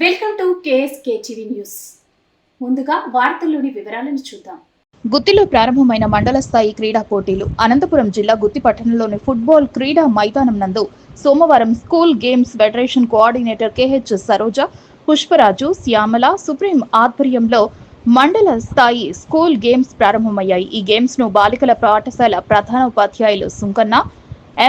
Welcome to KSK TV news. ముందుగా వార్తల్లోని వివరాలను చూద్దాం. గుత్తిలో ప్రారంభమైన మండల స్థాయి క్రీడా పోటీలు అనంతపురం జిల్లా గుత్తి పట్టణంలోని ఫుట్బాల్ క్రీడా మైదానం నందు సోమవారం school games federation coordinator KH Saroja Pushparaju Shyamala supreme ఆధ్వర్యంలో మండల స్థాయి స్కూల్ గేమ్స్ ప్రారంభమయ్యాయి. ఈ గేమ్స్ను బాలికల పాఠశాల ప్రధానోపాధ్యాయులు సుంకన్న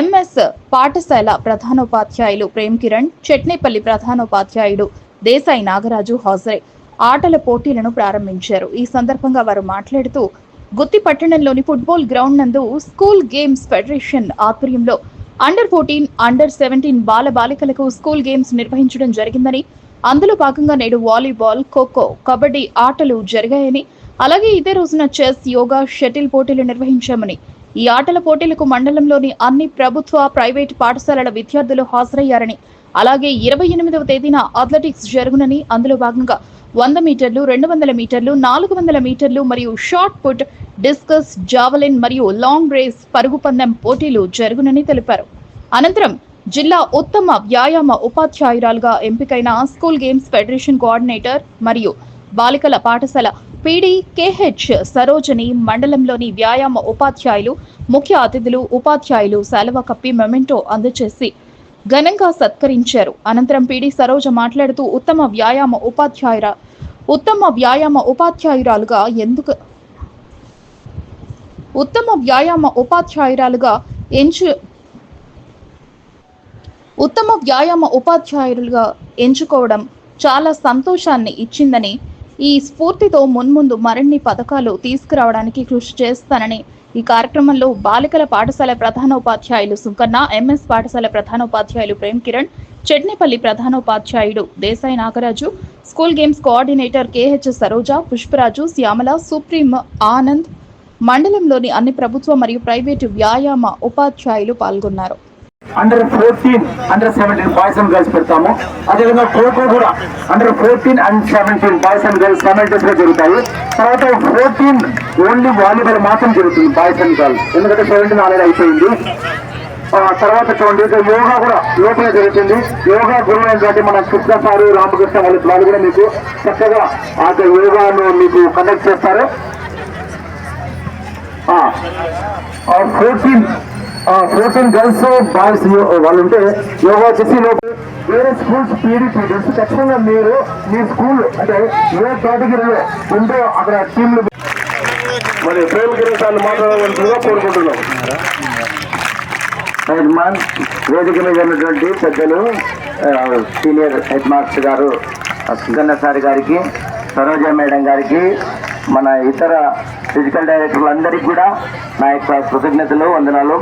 ఎంఎస్ పాఠశాల ప్రధానోపాధ్యాయులు ప్రేమ్ కిరణ్ చట్నేపల్లి ప్రధానోపాధ్యాయుడు దేశాయి నాగరాజు హాజరై ఆటల పోటీలను ప్రారంభించారు. ఈ సందర్భంగా వారు మాట్లాడుతూ గుత్తి పట్టణంలోని ఫుట్బాల్ గ్రౌండ్ నందు స్కూల్ గేమ్స్ ఫెడరేషన్ ఆధ్వర్యంలో అండర్ ఫోర్టీన్ అండర్ సెవెంటీన్ బాల బాలికలకు స్కూల్ గేమ్స్ నిర్వహించడం జరిగిందని అందులో భాగంగా నేడు వాలీబాల్ ఖోఖో కబడ్డీ ఆటలు జరిగాయని అలాగే ఇదే రోజున చెస్ యోగా షటిల్ పోటీలు నిర్వహించామని. ఈ ఆటల పోటీలకు మండలంలోని అన్ని ప్రభుత్వ ప్రైవేట్ పాఠశాలల విద్యార్థులు హాజరయ్యారని అలాగే ఇరవై ఎనిమిదవ తేదీన అథ్లెటిక్స్ జరుగునని అందులో భాగంగా వంద మీటర్లు రెండు వందల మీటర్లు నాలుగు వందల మీటర్లు మరియు షార్ట్ పుట్ డిస్కస్ జావలిన్ మరియు లాంగ్ రేస్ పరుగు పందెం పోటీలు జరుగునని తెలిపారు. అనంతరం జిల్లా ఉత్తమ వ్యాయామ ఉపాధ్యాయురాలుగా ఎంపికైన స్కూల్ గేమ్స్ ఫెడరేషన్ కోఆర్డినేటర్ మరియు బాలికల పాఠశాల పీడీ కేహెచ్ సరోజని మండలంలోని వ్యాయామ ఉపాధ్యాయులు ముఖ్య అతిథులు ఉపాధ్యాయులు సెలవు కప్పి మెమెంటో అందజేసి ఘనంగా సత్కరించారు. అనంతరం పీడీ సరోజ మాట్లాడుతూ ఉత్తమ వ్యాయామ ఉపాధ్యాయుర ఉత్తమ వ్యాయామ ఉపాధ్యాయురాలుగా ఎందుకు ఉత్తమ వ్యాయామ ఉపాధ్యాయురాలుగా ఎంచు ఉత్తమ వ్యాయామ ఉపాధ్యాయులుగా ఎంచుకోవడం చాలా సంతోషాన్ని ఇచ్చిందని ఈ స్ఫూర్తితో మున్ముందు మరిన్ని పథకాలు తీసుకురావడానికి కృషి చేస్తానని ఈ కార్యక్రమంలో బాలికల పాఠశాల ప్రధానోపాధ్యాయులు సుంకన్న ఎంఎస్ పాఠశాల ప్రధానోపాధ్యాయులు Prem Kiran Chetnepalli ప్రధానోపాధ్యాయుడు Desai Nagaraju school games coordinator KH Saroja Pushparaju Shyamala supreme Anand మండలంలోని అన్ని ప్రభుత్వ మరియు ప్రైవేటు వ్యాయామ ఉపాధ్యాయులు పాల్గొన్నారు. Under fourteen under seventeen boys and girls పెడతాము. అదేవిధంగా ఖోఖో కూడా under fourteen and seventeen boys and girls సైమల్టేస్గా జరుగుతాయి. తర్వాత ఫోర్టీన్ ఓన్లీ వాలీబాల్ మాత్రం జరుగుతుంది బాయ్స్ అండ్ గర్ల్స్ ఎందుకంటే సెవెంటీన్ ఆల్రెడీ అయిపోయింది. తర్వాత చూడండి ఇక యోగా కూడా లోపల జరుగుతుంది. యోగా గురువు ఏంటంటే మన కృష్ణ సారు రామకృష్ణ వాళ్ళ వాళ్ళు కూడా మీకు చక్కగా ఆ యొక్క యోగాను మీకు కండక్ట్ చేస్తారు. ఫోర్టీన్ ఫోర్టీన్ గర్ల్స్ బాయ్స్ వాళ్ళు ఉంటే యోగా చేసి లోపు వేరే స్కూల్స్ పీడీ టీచర్స్ ఖచ్చితంగా మీరు మీ స్కూల్ అంటే ఏ కేటగిరీలో ఉంటే అక్కడ టీంలు మరి ప్రేమ గిరీశాన్ని మాట్లాడవలసిందిగా కోరుకుంటున్నాం. యజమాన్ వేదిక మీద ఉన్నటువంటి పెద్దలు సీనియర్ హెడ్ మాస్టర్ గారు సుగన్న సార్ గారికి సరోజ మేడం గారికి మన ఇతర ఫిజికల్ డైరెక్టర్లు అందరికీ కూడా నా యొక్క కృతజ్ఞతలు వందనాలు.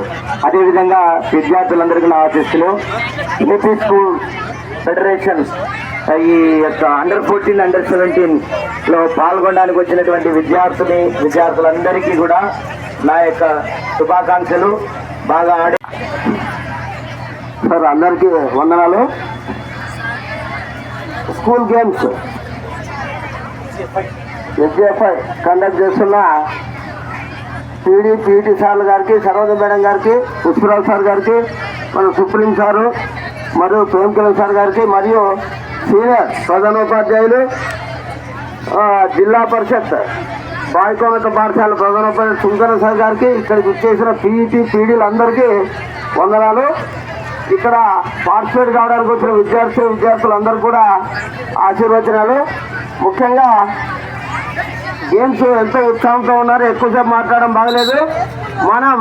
అదేవిధంగా విద్యార్థులందరికీ నా ఆశిస్తులు ఏపీ స్కూల్ ఫెడరేషన్ ఈ యొక్క అండర్ ఫోర్టీన్ అండర్ సెవెంటీన్లో పాల్గొనడానికి వచ్చినటువంటి విద్యార్థిని విద్యార్థులందరికీ కూడా నా యొక్క శుభాకాంక్షలు. బాగా ఆడి సార్ అందరికీ వందనాలు. School games. ఎస్జిఎఫ్ఐ కండక్ట్ చేస్తున్న పీడీ పీటీ సార్ గారికి సరోజ మేడం గారికి పుష్పరావు సార్ గారికి మన సుప్రీం సారు మరియు ప్రేమకిరణ్ సార్ గారికి మరియు సీనియర్ ప్రధానోపాధ్యాయులు జిల్లా పరిషత్ బాయ్కోన్నత పాఠశాల ప్రధానోపాధ్యాయులు సుంకర సార్ గారికి ఇక్కడికి వచ్చేసిన పీఈటీ పీడీలందరికీ వందనాలు. ఇక్కడ పార్టిసిపేట్ కావడానికి వచ్చిన విద్యార్థి విద్యార్థులందరూ కూడా ఆశీర్వచనాలు. ముఖ్యంగా గేమ్స్ ఎంతో ఉత్సాహంతో ఉన్నారు? ఎక్కువసేపు మాట్లాడడం బాగలేదు. మనం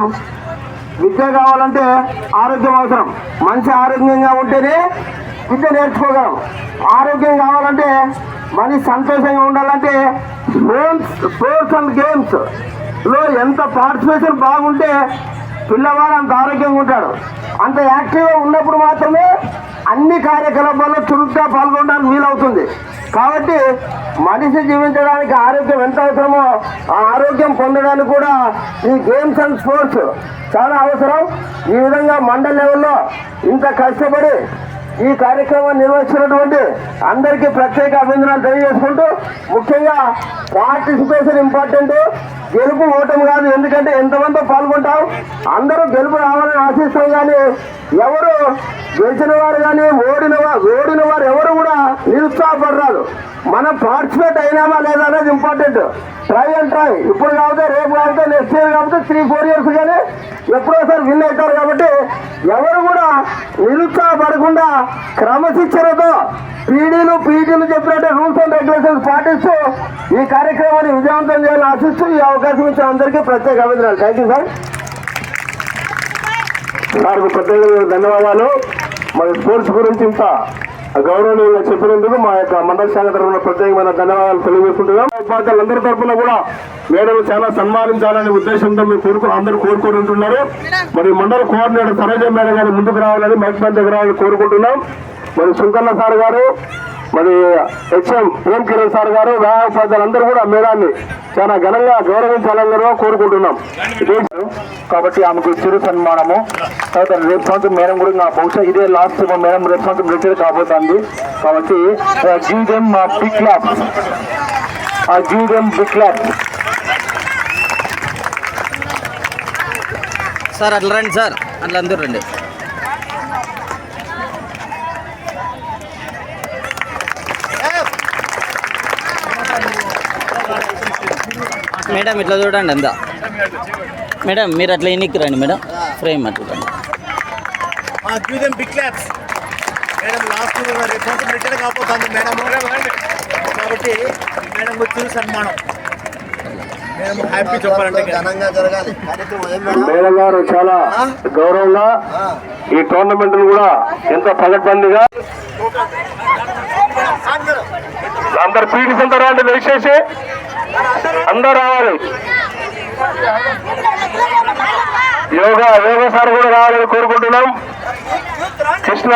విద్య కావాలంటే ఆరోగ్యం అవసరం. మంచి ఆరోగ్యంగా ఉంటేనే విద్య నేర్చుకోగలం. ఆరోగ్యం కావాలంటే మనిషి సంతోషంగా ఉండాలంటే స్పోర్ట్స్ స్పోర్ట్స్ అండ్ గేమ్స్లో ఎంత పార్టిసిపేషన్ బాగుంటే పిల్లవాడు అంత ఆరోగ్యంగా ఉంటాడు. అంత యాక్టివ్గా ఉన్నప్పుడు మాత్రమే అన్ని కార్యకలాపాల్లో చురుగ్గా పాల్గొనడానికి వీలవుతుంది. కాబట్టి మనిషి జీవించడానికి ఆరోగ్యం ఎంత అవసరమో ఆ ఆరోగ్యం పొందడానికి కూడా ఈ గేమ్స్ అండ్ స్పోర్ట్స్ చాలా అవసరం. ఈ విధంగా మండల్ లెవెల్లో ఇంత కష్టపడి ఈ కార్యక్రమాన్ని నిర్వహిస్తున్నటువంటి అందరికీ ప్రత్యేక అభినందనలు తెలియజేసుకుంటూ ముఖ్యంగా పార్టిసిపేషన్ ఇంపార్టెంట్ గెలుపు ఓటమి కాదు ఎందుకంటే ఎంతమందో పాల్గొంటాం. అందరూ గెలుపు రావాలని ఆశిస్తాం కానీ ఎవరు గెలిచిన వారు కానీ ఓడిన వారు ఓడిన వారు ఎవరు కూడా నిరుత్సాహపడరాదు. మనం పార్టిసిపేట్ అయినామా లేదా అనేది ఇంపార్టెంట్. ట్రై అండ్ ట్రై ఇప్పుడు కాకపోతే రేపు కాకపోతే నెక్స్ట్ ఇయర్ కాకపోతే త్రీ ఫోర్ ఇయర్స్ కానీ ఎప్పుడోసారి విన్ అవుతారు కాబట్టి ఎవరు కూడా నిరుత్సాహపడకుండా క్రమశిక్షణతో పీడీలు పీటీలు చెప్పినట్టు రూల్స్ అండ్ రెగ్యులేషన్స్ పాటిస్తూ ఈ కార్యక్రమాన్ని విజయవంతం చేయాలని ఆశిస్తూ ఈ అవకాశం ఇచ్చిన అందరికీ ప్రత్యేక అభినందనలు. థ్యాంక్ యూ సార్ సార్ ప్రత్యేక ధన్యవాదాలు. మరి స్పోర్ట్స్ గురించి ఇంత గౌరవనీయంగా చెప్పినందుకు మా యొక్క మండల శాఖ తరఫున ప్రత్యేకమైన ధన్యవాదాలు తెలియజేసుకుంటున్నాం. ఉపాధ్యాయులందరి తరఫున కూడా మేడలు చాలా సన్మానించాలనే ఉద్దేశంతో మేము కోరుకు అందరూ కోరుకుంటున్నారు. మరి మండల కోఆర్డినేటర్ సరోజ మేడం గారు ముందుకు రావాలని మైక్ పైన దగ్గర రావాలని కోరుకుంటున్నాం. మరి సుంకన్న సార్ గారు మరి హెచ్ఎం ప్రేమ్ కిరణ్ సార్ గారు వ్యాయామ ఉపాధ్యాయులందరూ కూడా మేడాన్ని చాలా ఘనంగా గౌరవించాలని కూడా కోరుకుంటున్నాం కాబట్టి ఆమెకు చిరు సన్మానము. తర్వాత రేపు సంవత్సరం మేడం కూడా నా బహుశా ఇదే లాస్ట్ మేడం రేపు సంవత్సరం రిటైర్ కాబోతుంది. కాబట్టి give them big clap give them big clap sir అట్లా రండి సార్. అట్లా అందరూ రండి. మేడం ఇట్లా చూడండి అందా మేడం మీరు అట్లా ఎన్నికి రండి మేడం. ఫ్రేమ్ అట్లా మేడం లాస్ట్ మేడం. కాబట్టి సన్మానం గారు చాలా గౌరవంగా ఈ టోర్నమెంట్ కూడా ఎంతో పగడ్బందీగా అందరు పీటీ సెంటర్ అంటే దయచేసి అందరు రావాలి. యోగా యోగా సార్ కూడా రావాలని కోరుకుంటున్నాం. కృష్ణ.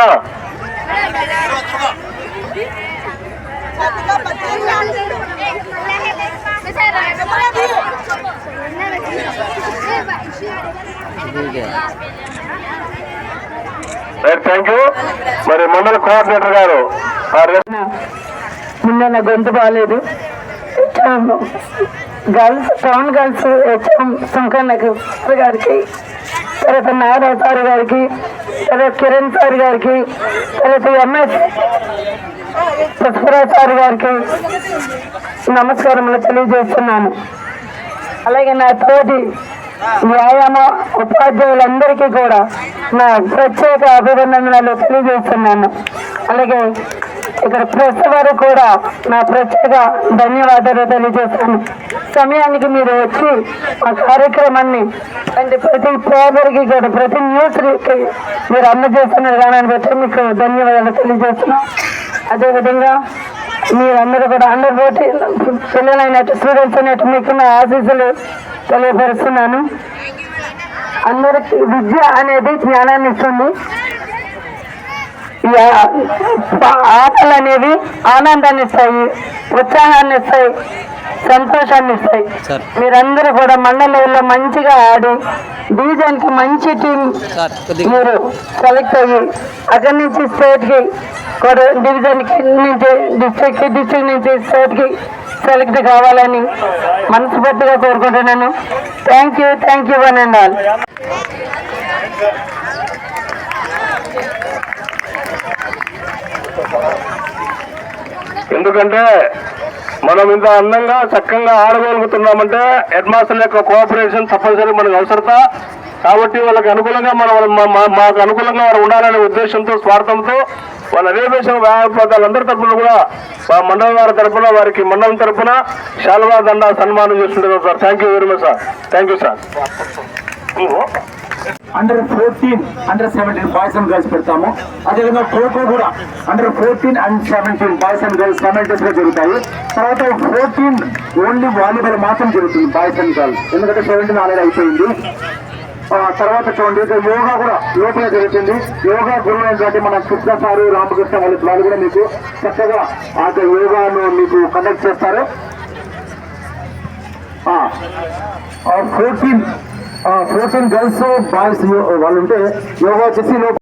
థ్యాంక్ యూ మరి మండల కోఆర్డినేటర్ గారు నిన్న గొంతు బాగాలేదు గర్ల్స్ టౌన్ గర్ల్స్ హెచ్ఎం సుంకన్నకు గారికి తర్వాత నారా సార్ గారికి తర్వాత కిరణ్ సార్ గారికి తర్వాత ఎంఎస్ పుష్పరాజ్ సార్ గారికి నమస్కారములు తెలియజేస్తున్నాను. అలాగే నా తోటి వ్యాయామ ఉపాధ్యాయులందరికీ కూడా నా ప్రత్యేక అభినందనలు తెలియజేస్తున్నాను. అలాగే ఇక్కడ ప్రెస్ వారు కూడా నా ప్రత్యేక ధన్యవాదాలు తెలియజేస్తాను. సమయానికి మీరు వచ్చి మా కార్యక్రమాన్ని అంటే ప్రతి పేపర్కి కూడా ప్రతి న్యూస్కి మీరు అందజేస్తున్న విధానాన్ని బట్టి మీకు ధన్యవాదాలు తెలియజేస్తున్నాం. అదేవిధంగా మీరందరూ కూడా అందరు పోటీ పిల్లలైనట్టు స్టూడెంట్స్ అయినట్టు మీకు నా ఆశీస్సులు తెలియపరుస్తున్నాను. అందరికీ విద్య అనేది జ్ఞానాన్ని ఇస్తుంది. ఆటలు అనేవి ఆనందాన్ని ఇస్తాయి ఉత్సాహాన్ని ఇస్తాయి సంతోషాన్ని ఇస్తాయి. మీరందరూ కూడా మండల లెవెల్లో మంచిగా ఆడి డివిజన్కి మంచి టీం మీరు సెలెక్ట్ అయ్యి అక్కడి నుంచి స్టేట్కి కూడా డివిజన్కి నుంచి డిస్ట్రిక్ట్ డిస్ట్రిక్ట్ నుంచి స్టేట్కి సెలెక్ట్ కావాలని మనస్ఫూర్తిగా కోరుకుంటున్నాను. Thank you thank you one and all. ఎందుకంటే మనం ఇంత అందంగా చక్కగా ఆడగలుగుతున్నామంటే హెడ్ మాస్టర్ యొక్క కోఆపరేషన్ తప్పనిసరి మనకు అవసరత. కాబట్టి వాళ్ళకి అనుకూలంగా మనం మాకు అనుకూలంగా వారు ఉండాలనే ఉద్దేశంతో స్వార్థంతో వాళ్ళ రేపేసిన వ్యాపారాలందరి తరఫున కూడా మా మండలం వారి తరఫున వారికి మండలం తరఫున శాల్వా దండ సన్మానం చేస్తుంటారు sir. Thank you very much sir thank you sir under fourteen under seventeen boys and girls పెడతాము. అదేవిధంగా ఖోఖో కూడా under fourteen and seventeen boys and girls సెవెంటీస్గా జరుగుతాయి. తర్వాత ఫోర్టీన్ ఓన్లీ వాలీబాల్ మాత్రం జరుగుతుంది బాయ్స్ అండ్ గర్ల్స్ ఎందుకంటే సెవెంటీన్ ఆల్రెడీ అయిపోయింది. తర్వాత చూడండి యోగా కూడా లోపల జరుగుతుంది. యోగా గురువు ఏంటంటే మన కృష్ణ సారు రామకృష్ణ వాళ్ళు వాళ్ళు కూడా మీకు చక్కగా ఆ యొక్క యోగాను మీకు కండక్ట్ చేస్తారు. ఫోర్టీన్ ఫోర్టీన్ గర్ల్స్ బాయ్స్ వాళ్ళు ఉంటే యోగా వచ్చేసి లోపల